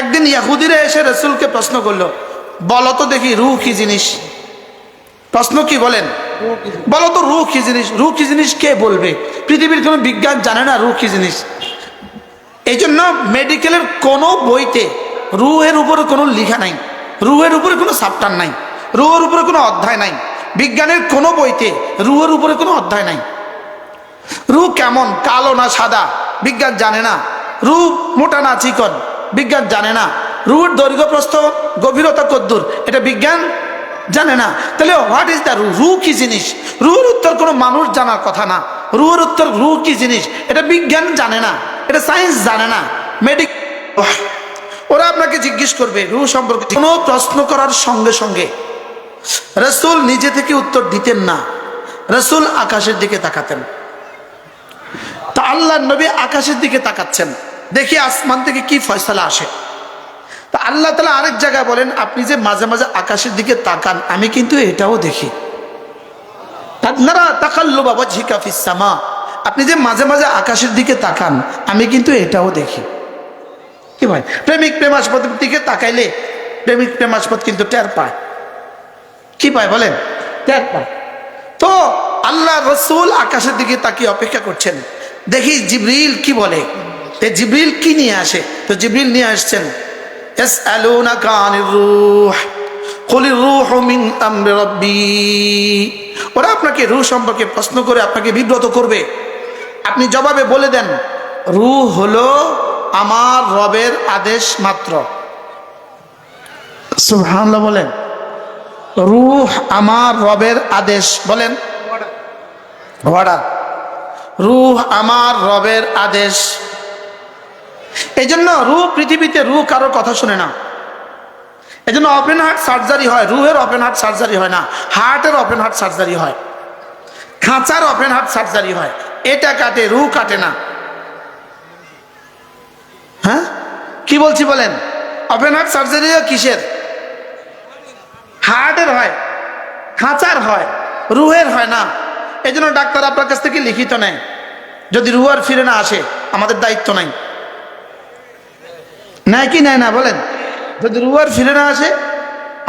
একদিন ইয়াহুদিরা এসে রসুলকে প্রশ্ন করল বলো তো দেখি রু কি জিনিস? প্রশ্ন কি বলেন? বলো তো রু কি জিনিস? রু কি জিনিস কে বলবে? পৃথিবীর কোনো বিজ্ঞান জানে না রু কি জিনিস? এই জন্য মেডিকেলের কোনো বইতে রুহের উপরে কোনো লিখা নাই রুহের উপরে কোনো সাপ্টার নাই রুহের উপরে কোনো অধ্যায় নাই বিজ্ঞানের কোনো বইতে রুহের উপরে কোনো অধ্যায় নাই। রু কেমন? কালো না সাদা? বিজ্ঞান জানে না। রু মোটা না চিকন? বিজ্ঞান জানে না। রুর দৈর্ঘ্য প্রস্থ গভীরতা কদ্দুর, এটা বিজ্ঞান জানে না। তাহলে হোয়াট ইজ দ্য রু রু কি জিনিস? রুর উত্তর কোনো মানুষ জানার কথা না। রুর উত্তর রু কি জিনিস? এটা বিজ্ঞান জানে না। এটা সায়েন্স জানে না। মেডিক ওরা আপনাকে জিজ্ঞেস করবে রু সম্পর্কে কোনো প্রশ্ন করার সঙ্গে সঙ্গে। রসুল নিজে থেকে উত্তর দিতেন না। রসুল আকাশের দিকে তাকাতেন। তা আল্লাহ নবী আকাশের দিকে তাকাচ্ছেন। দেখি আসমান থেকে কি ফয়সালা আসে। তা আল্লাহ তালা আরেক জায়গায় বলেন, আপনি যে মাঝে মাঝে আকাশের দিকে তাকান, আমি কিন্তু এটাও দেখি। তাকাল্লু বাবা আপনি যে মাঝে মাঝে আকাশের দিকে তাকান, আমি কিন্তু এটাও দেখি। কি ভাই, প্রেমিক প্রেমাস্পদের দিকে তাকাইলে প্রেমিক প্রেমাস্পদ কিন্তু টের পায়। কি পায় বলেন? টের পায়। তো আল্লাহ রসুল আকাশের দিকে তাকিয়ে অপেক্ষা করছেন। দেখি জিবরিল কি বলে। তে জিবরিল কি নিয়ে আসে? তো জিবরিল নিয়ে আসছেন এস আলুনা কানির রুহ কলির রুহ মিন আমরি ওরা আপনাকে রুহ সম্পর্কে প্রশ্ন করে আপনাকে বিব্রত করবে। আপনি জবাবে বলে দেন, রুহ হলো আমার রবের আদেশ মাত্র। বলেন, রুহ আমার রবের আদেশ। বলেন রুহ আমার রবের আদেশ। এই জন্য রূহ পৃথিবীতে রু কারোর কথা শুনে না। এই জন্য ওপেন হার্ট সার্জারি হয়, রুহের ওপেন হার্ট সার্জারি হয় না হার্টের ওপেন হার্ট সার্জারি হয়, খাঁচার ওপেন হার্ট সার্জারি হয়। এটা কাটে রু কাটে না। হ্যাঁ? কি বলছি বলেন? ওপেন হার্ট সার্জারি কিসের? হার্টের হয়, খাঁচার হয়, রুহের হয় না। এই জন্য ডাক্তার আপনার কাছ থেকে লিখিত নেয়, যদি রুহ আর ফিরে না আসে, আমাদের দায়িত্ব নাই। নেয় কি নাই না, বলেন। যদি রুয়ার ফিরে না আসে,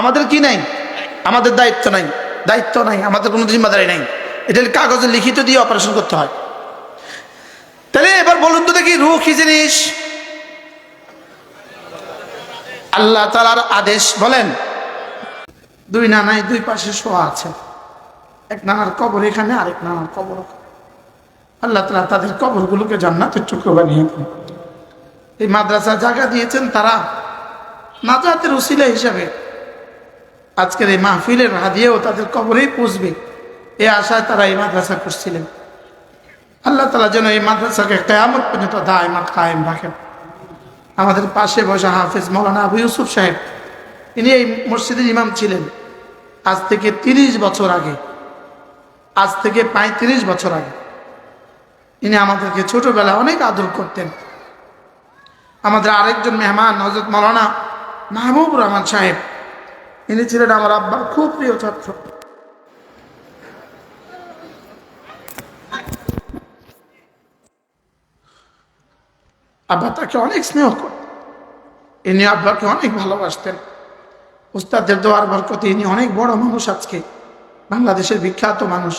আমাদের কি নাই? আমাদের দায়িত্ব নাই। দায়িত্ব নাই, আমাদের কোনো জিম্মাদারি নাই। এটা কাগজে লিখিত দিয়ে অপারেশন করতে হয়। তাহলে এবার বলুন তো দেখি রুহ কি জিনিস? আল্লাহ তালার আদেশ, বলেন। দুই নানাই দুই পাশে শোয়া আছে। এক নানার কবর এখানে, আরেক নানার কবর। আল্লাহ তালা তাদের কবরগুলোকে জান্নাতের টুকরো বানিয়ে দেন। এই মাদ্রাসা জায়গা দিয়েছেন তারা নাজাতের উসিলা হিসাবে। আজকের এই মাহফিলের হাদিয়েও তাদের কবরেই পুষবে। এই আশায় তারা এই মাদ্রাসা করছিলেন। আল্লাহ তালা যেন এই মাদ্রাসাকে কেয়ামত পর্যন্ত দায়মাত কায়েম রাখেন। আমাদের পাশে বসা হাফিজ মৌলানা আবু ইউসুফ সাহেব, তিনি এই মসজিদের ইমাম ছিলেন। আজ থেকে তিরিশ বছর আগে। আজ থেকে পঁয়ত্রিশ বছর আগে। ইনি আমাদেরকে ছোটবেলায় অনেক আদর করতেন। আমাদের আরেকজন মেহমান হজরত মৌলানা মাহবুব রহমান সাহেব। ইনি ছিলেন আমার আব্বার খুব প্রিয় ছাত্র। আব্বা তাকে অনেক স্নেহ করতেন ইনি আব্বাকে অনেক ভালোবাসতেন। উস্তাদের দোয়ার বরকতে ইনি অনেক বড় মানুষ আজকে। বাংলাদেশের বিখ্যাত মানুষ।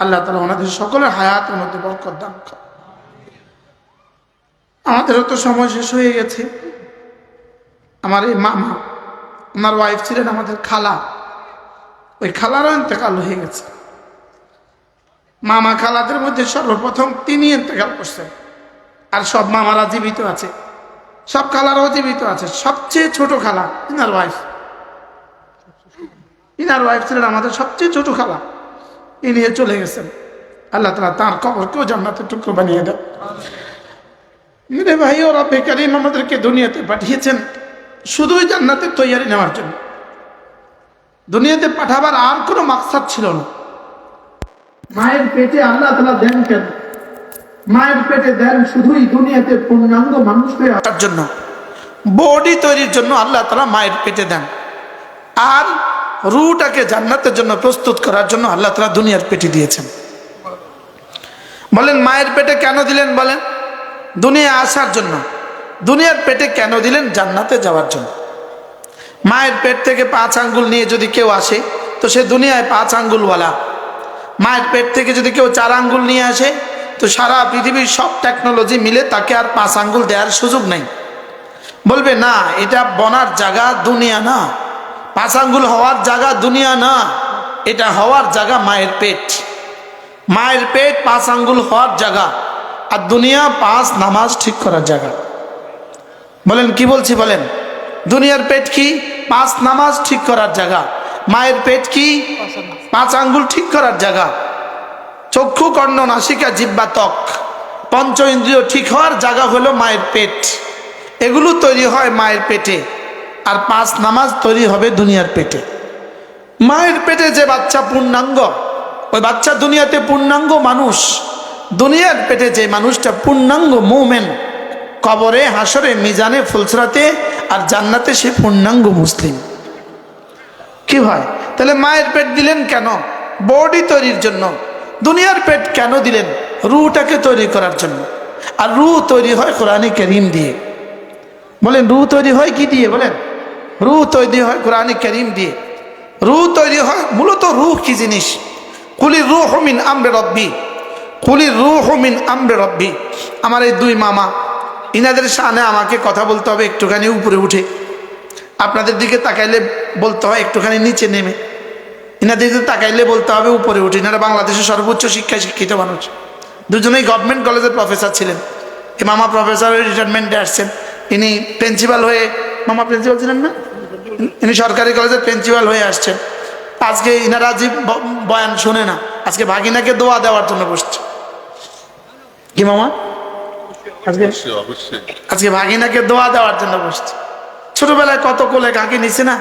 আল্লাহ তালা ওনাদের সকলের হায়াতের মধ্যে বরকত দান করেন। আমাদেরও তো সময় শেষ হয়ে গেছে। আমার এই মামা আমার ওয়াইফ ছিলেন আমাদের খালা। ওই খালারও ইন্তেকাল হয়ে গেছে। মামা খালাদের মধ্যে সর্বপ্রথম তিনি ইন্তেকাল করছেন। আর সব মামারা জীবিত আছে। সব খালারাও জীবিত আছে। সবচেয়ে ছোট খালা, ইনার ওয়াইফ ইনার ওয়াইফ ছিলেন আমাদের সবচেয়ে ছোট খালা। ইনি চলে গেছেন। আল্লাহ তালা তাঁর কবরকেও জান্নাতের টুকরো বানিয়ে দেন। মেরে ভাই ওরা বেকারিম আমাদেরকে দুনিয়াতে পাঠিয়েছেন। শুধুই জান্নাতের তৈয়ারি নেওয়ার জন্য। দুনিয়াতে পাঠাবার আর কোনো মাকসাদ ছিল না। মায়ের পেটে আল্লাহ তালা দেন কেন? মায়ের পেটে দেন শুধুই দুনিয়াতে পূর্ণাঙ্গ মানুষ হয়ে আসার জন্য। বডি তৈরির জন্য আল্লাহ তালা মায়ের পেটে দেন। আর রুটাকে জান্নাতের জন্য প্রস্তুত করার জন্য আল্লাহ তালা দুনিয়ার পেটে দিয়েছেন। বলেন মায়ের পেটে কেন দিলেন বলেন? দুনিয়া আসার জন্য। দুনিয়ার পেটে কেন দিলেন? জান্নাতে যাওয়ার জন্য। মায়ের পেট থেকে পাঁচ আঙ্গুল নিয়ে যদি কেউ আসে, তো সে দুনিয়ায় পাঁচ আঙ্গুলওয়ালা। মায়ের পেট থেকে যদি কেউ চার আঙ্গুল নিয়ে আসে, তো সারা পৃথিবীর সব টেকনোলজি মিলে তাকে আর পাঁচ আঙ্গুল দেওয়ার সুযোগ নেই। বলবে, না, এটা বনার জায়গা দুনিয়া না। পাঁচ আঙ্গুল হওয়ার জায়গা দুনিয়া না। এটা হওয়ার জায়গা মায়ের পেট। মায়ের পেট পাঁচ আঙ্গুল হওয়ার জায়গা। আর দুনিয়া পাঁচ নামাজ ঠিক করার জায়গা। বলেন, কি বলছি বলেন? দুনিয়ার পেট কি পাঁচ নামাজ ঠিক করার জায়গা? মায়ের পেট কি পাঁচ আঙ্গুল ঠিক করার জায়গা? চক্ষু, কর্ণ, নাসিকা, জিব্বা, ত্বক, পঞ্চ ইন্দ্রিয় ঠিক হওয়ার জায়গা হলো মায়ের পেট। এগুলো তৈরি হয় মায়ের পেটে, আর পাঁচ নামাজ তৈরি হবে দুনিয়ার পেটে। মায়ের পেটে যে বাচ্চা পূর্ণাঙ্গ, ওই বাচ্চা দুনিয়াতে পূর্ণাঙ্গ মানুষ দুনিয়ার পেটে যে মানুষটা পূর্ণাঙ্গ মৌমেন, কবরে হাসরে মিজানে, ফুলসরাতে আর জান্নাতে সে পূর্ণাঙ্গ মুসলিম। কি হয়? তাহলে মায়ের পেট দিলেন কেন? বডি তৈরির জন্য। দুনিয়ার পেট কেন দিলেন? রুটাকে তৈরি করার জন্য। আর রু তৈরি হয় কোরআনে করিম দিয়ে। বলেন রু তৈরি হয় কি দিয়ে? বলেন রু তৈরি হয় কোরআনে করিম দিয়ে। রু তৈরি হয়, মূলত রু কি জিনিস? কুলির রু হমিন আমরে রব্বি। কুলির রু হমিন আমরে রব্বি। আমার এই দুই মামা, ইনাদের সামনে আমাকে কথা বলতে হবে, একটুখানি উপরে উঠে। আপনাদের দিকে তাকাইলে বলতে হয়, একটুখানি নিচে নেমে। ইনাদের দিকে তাকাইলে বলতে হবে, উপরে উঠে। ইনারা বাংলাদেশের সর্বোচ্চ শিক্ষায় শিক্ষিত মানুষ। দুজনেই গভর্নমেন্ট কলেজের প্রফেসর ছিলেন। এই মামা প্রফেসর রিটায়ারমেন্টে আসছেন। ইনি প্রিন্সিপাল হয়ে, মামা প্রিন্সিপাল ছিলেন না? ইনি সরকারি কলেজের প্রিন্সিপাল হয়ে আসছেন। আজকে ইনারা যে বয়ান শোনে না। আজকে ভাগিনাকে দোয়া দেওয়ার জন্য বসছে। কি মামা? আজকে আজকে ভাগিনাকে দোয়া দেওয়ার জন্য বসছে। ছোটবেলায় কত কোলে কাকে নিছে না?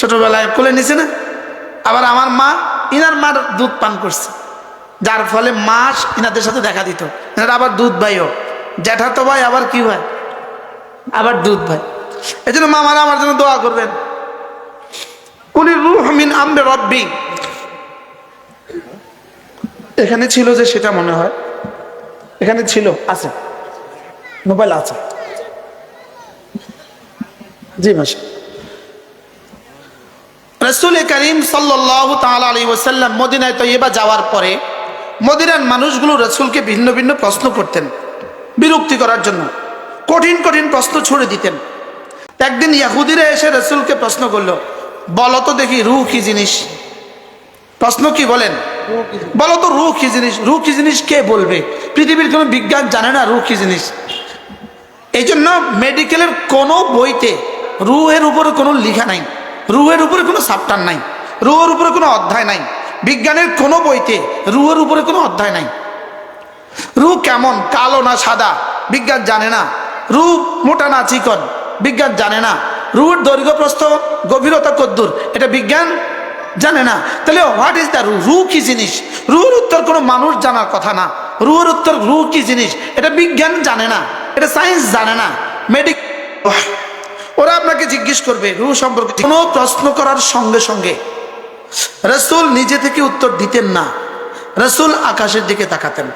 ছোটবেলায় কোলে নিছে না? আবার আমার মা ইনার মার দুধ পান করছে। যার ফলে মাস ইনাদের সাথে দেখা দিত। এনারা আবার দুধ ভাইও। জ্যাঠা তো ভাই আবার কি ভাই? আবার দুধ ভাই। এই জন্য মামারা আমার জন্য দোয়া করবেন। কুলি রুহ মিন আমবে রব্বি। এখানে ছিল যে সেটা মনে হয়। এখানে ছিল। আছে। মোবাইল আছে। জি মাসা রসুল করিম সাল্লাহ তাল আলী ওসাল্লাম মদিনায় তৈবা যাওয়ার পরে মদিনার মানুষগুলো রসুলকে ভিন্ন ভিন্ন প্রশ্ন করতেন বিরক্তি করার জন্য। কঠিন কঠিন প্রশ্ন ছুড়ে দিতেন। একদিন ইয়াহুদিরা এসে রসুলকে প্রশ্ন করল, বলো তো দেখি রুহ কি জিনিস? প্রশ্ন কি বলেন? বলো তো, রুহ কি জিনিস? রুহ কি জিনিস কে বলবে? পৃথিবীর কোনো বিজ্ঞান জানে না রুহ কি জিনিস। এই জন্য মেডিকেলের কোনো বইতে রুহের উপরে কোনো লেখা নাই, রুহের উপরে কোনো সাপ্টার নাই, রুহের উপরে কোনো অধ্যায় নাই, বিজ্ঞানের কোনো বইতে রুহের উপরে কোনো অধ্যায় নাই। রু কেমন? কালো না সাদা? বিজ্ঞান জানে না। রু মোটা না চিকন? বিজ্ঞান জানে না। রুর দৈর্ঘ্য প্রস্থ, গভীরতা কদ্দুর? এটা বিজ্ঞান? জানে না। তাহলে হোয়াট ইজ দ্য রু কি জিনিস? রুর উত্তর কোনো মানুষ জানার কথা না। রুর উত্তর রু কি জিনিস? এটা বিজ্ঞান জানে না। এটা সায়েন্স জানে না। মেডিক ওরা আপনাকে জিজ্ঞেস করবে, রু সম্পর্কে কোনো প্রশ্ন করার সঙ্গে সঙ্গে। রসুল নিজে থেকে উত্তর দিতেন না। রসুল আকাশের দিকে তাকাতেন।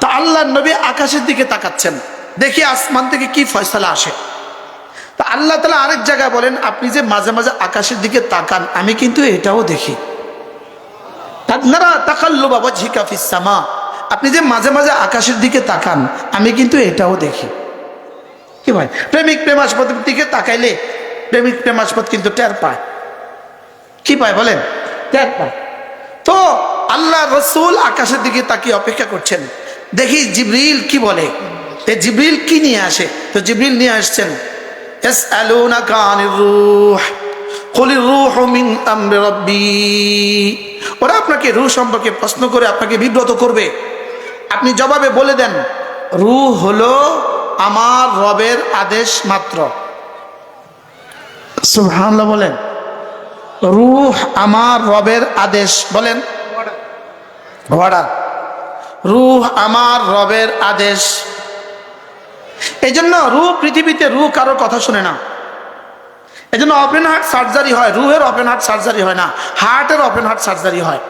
তা আল্লাহ নবী আকাশের দিকে তাকাচ্ছেন। দেখি আসমান থেকে কি ফয়সালা আসে। তা আল্লাহ তালা আরেক জায়গায় বলেন, আপনি যে মাঝে মাঝে আকাশের দিকে তাকান, আমি কিন্তু এটাও দেখি। আপনি যে মাঝে মাঝে আকাশের দিকে তাকান, আমি কিন্তু এটাও দেখি। কি ভাই? প্রেমিক প্রেমাস্পদের দিকে তাকাইলে প্রেমিক প্রেমাস্পদ কিন্তু টের পায়। কি পায় বলেন? টের পায়। তো আল্লাহ রসুল আকাশের দিকে তাকিয়ে অপেক্ষা করছেন। দেখি জিবরিল কি বলে? জিবরিল কি নিয়ে আসে? তো জিবরিল নিয়ে আসছেন يسألونك عن الروح قل الروح من أمر ربي ওরা আপনাকে রুহ সম্পর্কে প্রশ্ন করে আপনাকে বিব্রত করবে আপনি জবাবে বলে দেন রুহ হলো আমার রবের আদেশ মাত্র সুবহানাল্লাহ বলেন রুহ আমার রবের আদেশ বলেন অর্ডার রুহ আমার রবের আদেশ এই জন্য রুহ পৃথিবীতে রু কারোর কথা শুনে না। এই জন্য ওপেন হার্ট সার্জারি হয়, রুহের ওপেন হার্ট সার্জারি হয় না হার্টের ওপেন হার্ট সার্জারি হয়,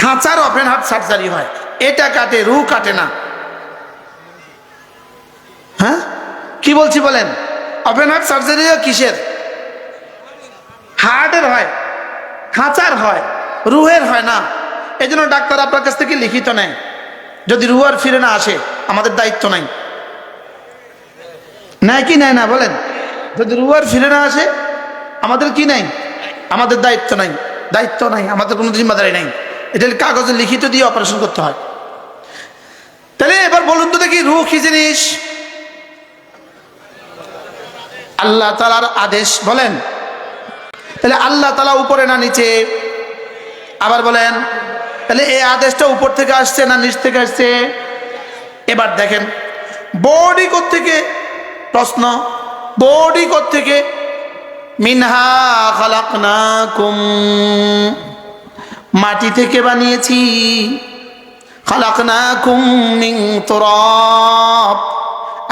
খাঁচার ওপেন হার্ট সার্জারি হয়। এটা কাটে, রুহ কাটে না। হ্যাঁ? কি বলছি বলেন? ওপেন হার্ট সার্জারি কিসের? হার্টের হয়, খাঁচার হয়, রুহের হয় না। এই জন্য ডাক্তার আপনার কাছ থেকে লিখিত নেয় যদি রুহ আর ফিরে না আসে, আমাদের দায়িত্ব নাই। নেয় কি নেয় না বলেন? যদি রুহ আর ফিরে না আসে, আমাদের কি নাই? আমাদের দায়িত্ব নাই। দায়িত্ব নাই, আমাদের কোনো জিম্মাদারি নাই। এটা কাগজে লিখিত দিয়ে অপারেশন করতে হয়। তাহলে এবার বলুন তো দেখি রুহ কি জিনিস? আল্লাহ তালার আদেশ, বলেন। তাহলে আল্লাহ তালা উপরে না নিচে? আবার বলেন, তাহলে এই আদেশটা উপর থেকে আসছে না নিচ থেকে আসছে? এবার দেখেন, বডি থেকে প্রশ্ন বডি থেকে মিনহা খালাকনাকুম। মাটি থেকে বানিয়েছি। খালাকনাকুম মিন তুরাব।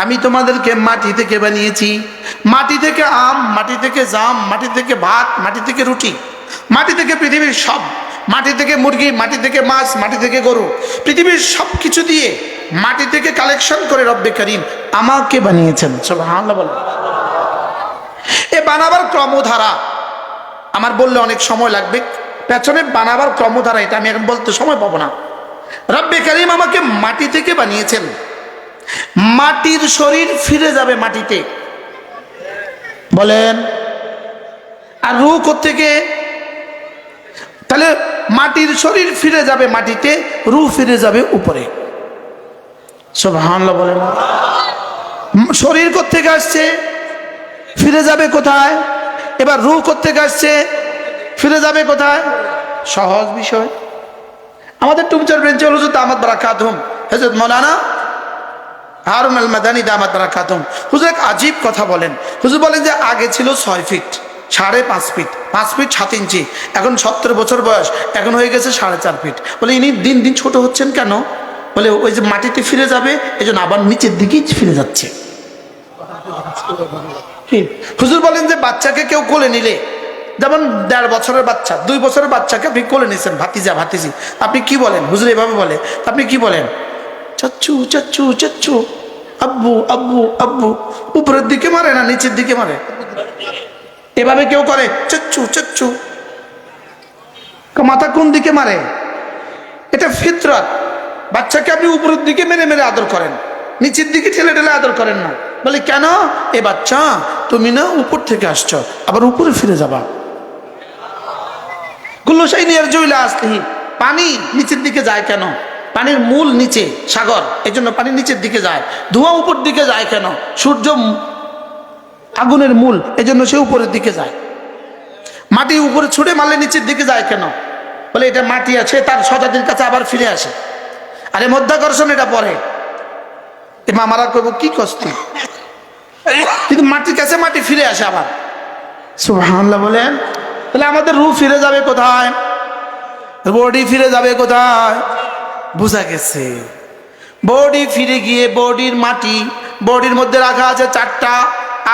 আমি তোমাদেরকে মাটি থেকে বানিয়েছি। মাটি থেকে আম, মাটি থেকে জাম, মাটি থেকে ভাত, মাটি থেকে রুটি, মাটি থেকে পৃথিবীর সব। মাটি থেকে মুরগি, মাটি থেকে মাছ, মাটি থেকে গরু। পৃথিবীর সব কিছু দিয়ে মাটি থেকে কালেকশন করে রব্বে করিম আমাকে বানিয়েছেন। সব হামলা বলে এ বানাবার ক্রমধারা, আমার বললে অনেক সময় লাগবে। পেছনে বানাবার ক্রমধারা, এটা আমি এখন বলতে সময় পাবো না। রব্বে করিম আমাকে মাটি থেকে বানিয়েছেন। মাটির শরীর ফিরে যাবে মাটিতে। বলেন, আর রু থেকে তাহলে মাটির শরীর ফিরে যাবে মাটিতে রু ফিরে যাবে উপরে। সব হামলা বলেন। শরীর থেকে আসছে? ফিরে যাবে কোথায়? এবার রু থেকে আসছে? ফিরে যাবে কোথায়? সহজ বিষয়। আমাদের টুমচার বেঞ্চে হলো দামাত বারা খাতুম হেজরত মৌলানা হারুন আল মাদানি দামাত বারা খাতুম হুজুর, এক আজীব কথা বলেন। হুজুর বলেন যে, আগে ছিল ছয় ফিট। সাড়ে পাঁচ ফিট পাঁচ ফিট সাত ইঞ্চি। এখন সত্তর বছর বয়স, এখন হয়ে গেছে সাড়ে চার ফিট। বলে, ইনি দিন দিন ছোট হচ্ছেন কেন? বলে, ওই যে মাটিতে ফিরে যাবে এই আবার নিচের দিকেই ফিরে যাচ্ছে। হুজুর বলেন যে, বাচ্চাকে কেউ কোলে নিলে? যেমন দেড় বছরের বাচ্চা, দুই বছরের বাচ্চাকে আপনি কোলে নিয়েছেন ভাতিজা, ভাতিজি। আপনি কি বলেন? হুজুর এভাবে বলে। আপনি কি বলেন? চাচ্চু চাচ্চু চাচ্চু। আব্বু আব্বু আব্বু। উপরের দিকে মারে না নিচের দিকে মারে? এভাবে কেউ করে, চাচ্চু চাচ্চু। মাথা কোন দিকে মারে? এটা ফিতরত। বাচ্চাকে আপনি উপরের দিকে মেরে মেরে আদর করেন। নিচের দিকে ঠেলে ঠেলে আদর করেন না। বলে, কেন? এ বাচ্চা, তুমি না উপর থেকে আসছ, আবার উপরে ফিরে যাবা। কুল্লসাই নিয়ার জইলা আসতেহি পানি নিচের দিকে যায় কেন? পানির মূল নিচে, সাগর এই জন্য পানি নিচের দিকে যায়। ধোঁয়া উপর দিকে যায় কেন? সূর্য আগুনের মূল এই জন্য সে উপরের দিকে যায়। মাটি উপরে ছুটে মারলে নিচের দিকে যায় কেন? বলে এটা মাটি আছে, তার সজাতির কাছে আবার ফিরে আসে। আরে মধ্যাকর্ষণ এটা পরে এ মামারা করব কি কষ্ট কিন্তু মাটির কাছে মাটি ফিরে আসে আবার। সুবহানাল্লাহ বলেন, তাহলে আমাদের রু ফিরে যাবে কোথায়? বডি ফিরে যাবে কোথায়? বোঝা গেছে। বডি ফিরে গিয়ে বডির মাটি, বডির মধ্যে রাখা আছে চারটা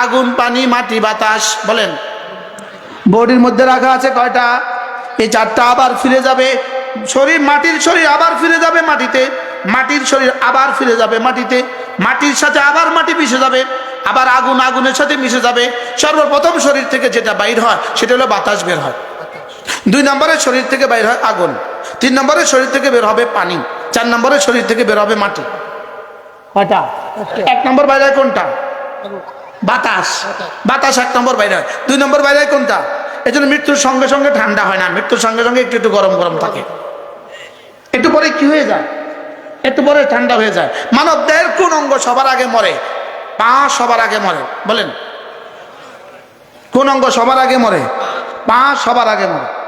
আগুন, পানি, মাটি, বাতাস, বলেন। বডির মধ্যে রাখা আছে কয়টা? এই চারটা আবার ফিরে যাবে। শরীর, মাটির শরীর আবার ফিরে যাবে মাটিতে। মাটির শরীর আবার ফিরে যাবে মাটিতে। মাটির সাথে আবার মাটি মিশে যাবে। আবার আগুন আগুনের সাথে মিশে যাবে। সর্বপ্রথম শরীর থেকে যেটা বাইর হয়, সেটা হলো বাতাস বের হয়। দুই নম্বরের শরীর থেকে বাইর হয় আগুন। তিন নম্বরের শরীর থেকে বের হবে পানি। চার নম্বরের শরীর থেকে বের হবে মাটি। এক নম্বর বাইরে কোনটা? বাতাস। বাতাস এক নম্বর বাইরে হয়। দুই নম্বর বাইরে হয় কোনটা? এই জন্য মৃত্যুর সঙ্গে সঙ্গে ঠান্ডা হয় না। মৃত্যুর সঙ্গে সঙ্গে একটু একটু গরম গরম থাকে। একটু পরে কি হয়ে যায়? একটু পরে ঠান্ডা হয়ে যায়। মানব দেহের কোন অঙ্গ সবার আগে মরে? পা সবার আগে মরে। বলেন। কোন অঙ্গ সবার আগে মরে? পা সবার আগে মরে।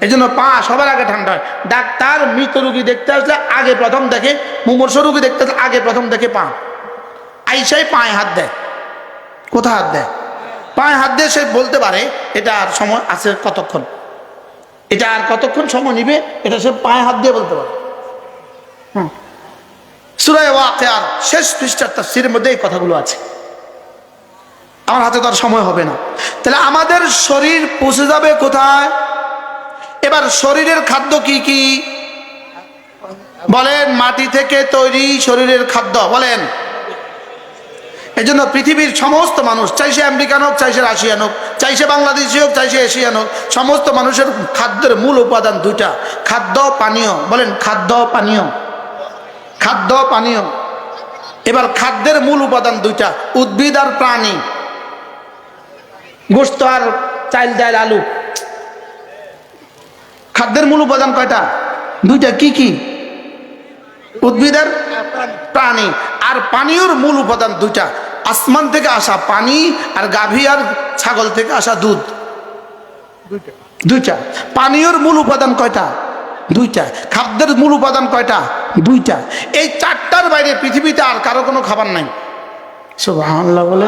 এই জন্য পা সবার আগে ঠান্ডা হয়। ডাক্তার মৃত রুগী দেখতে আসলে আগে প্রথম দেখে, মুমূর্ষ রুগী দেখতে আসলে আগে প্রথম দেখে পা। আইসাই পায়ে হাত দেয়। কোথায় হাত দেয়? পায়ে হাত দিয়ে সে বলতে পারে, এটা আর সময় আছে কতক্ষণ? এটা আর কতক্ষণ সময় নিবে? এটা সে পায়ে হাত দিয়ে বলতে পারে। হুম। সুরায় ওয়াকে আর শেষ পৃষ্ঠার তাফসিরের মধ্যে এই কথাগুলো আছে। আমার হাতে তো আর সময় হবে না। তাহলে আমাদের শরীর পৌঁছে যাবে কোথায়? এবার শরীরের খাদ্য কি কি? বলেন, মাটি থেকে তৈরি শরীরের খাদ্য, বলেন। এই জন্য পৃথিবীর সমস্ত মানুষ, চাই সে আমেরিকান হোক, চাই সে রাশিয়ান হোক, চাই সে বাংলাদেশি হোক, চাই সে এশিয়ান হোক, সমস্ত মানুষের খাদ্যের মূল উপাদান দুইটা। খাদ্য, পানীয়। বলেন, খাদ্য, পানীয়। খাদ্য, পানীয়। এবার খাদ্যের মূল উপাদান দুইটা, উদ্ভিদ আর প্রাণী। গোস্ত আর চাইল ডাল আলু। খাদ্যের মূল উপাদান কয়টা? দুইটা কি কি? উদ্ভিদের? প্রাণী। আর পানীয়র মূল উপাদান দুইটা আসমান থেকে আসা পানি আর গাভী আর ছাগল থেকে আসা দুধ। দুইটা। পানীয়র মূল উপাদান কয়টা? দুইটা। খাদ্যের মূল উপাদান কয়টা? দুইটা। এই চারটার বাইরে পৃথিবীতে আর কারও কোনো খাবার নাই। সুবহানাল্লাহ বলে